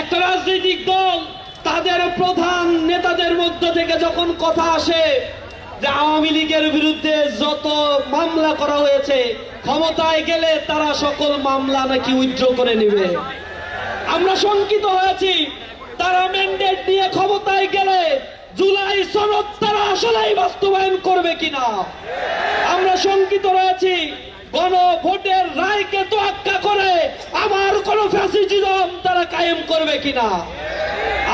একটা রাজনৈতিক দল তাদের প্রধান নেতাদের মধ্য থেকে যখন কথা আসে যে আওয়ামী লীগের বিরুদ্ধে যত মামলা করা হয়েছে, ক্ষমতায় গেলে তারা সকল মামলা নাকি উইথড্র করে নেবে। আমরা শঙ্কিত হয়েছি, তারা ম্যান্ডেট নিয়ে ক্ষমতায় গেলে জুলাই সনদ তারা আসলেই বাস্তবায়ন করবে কিনা? আমরা শঙ্কিত রয়েছি গণ ভোটের রায়কে তোয়াক্কা করে আবার কোন ফ্যাসিজম তারা কায়েম করবে কিনা?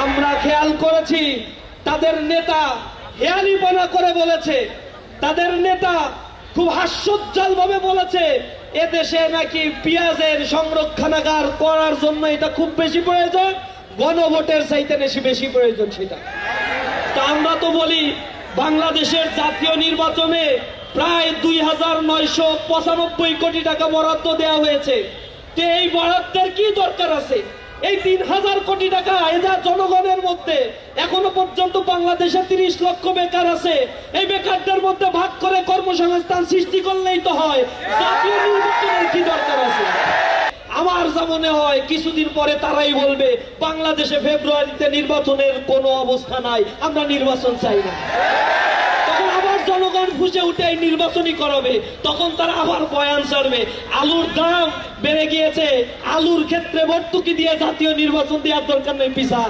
আমরা খেয়াল করেছি, তাদের নেতা হেয়ালিপনা করে বলেছে, তাদের নেতা খুব হাস্যোজ্জ্বল ভাবে বলেছে, এদেশে নাকি পেঁয়াজের সংরক্ষণাগার করার জন্য এটা খুব বেশি প্রয়োজন, গণভোটের চাইতে বেশি বেশি প্রয়োজন সেটা। তা আমরা তো বলি, বাংলাদেশের জাতীয় নির্বাচনে প্রায় দুই হাজার নয়শো পঁচানব্বই কোটি টাকা বরাদ্দ দেওয়া হয়েছে। তো এই বরাদ্দের কি দরকার আছে? এই তিন হাজার কোটি টাকা এরা জনগণের মধ্যে এখনও পর্যন্ত বাংলাদেশে তিরিশ লক্ষ বেকার আছে, এই বেকারদের মধ্যে ভাগ করে কর্মসংস্থান সৃষ্টি করলেই তো হয়। কি দরকার আছে? আমার যা মনে হয়, কিছুদিন পরে তারাই বলবে, বাংলাদেশে ফেব্রুয়ারিতে নির্বাচনের কোনো অবস্থা নাই, আমরা নির্বাচন চাই না। জনগণ ফুসে উঠে এই নির্বাচনী করাবে, তখন তারা আবার বয়ান ছাড়বে আলুর দাম বেড়ে গিয়েছে, আলুর ক্ষেত্রে ভর্তুকি দিয়ে জাতীয় নির্বাচন দেওয়ার দরকার নেই পিসা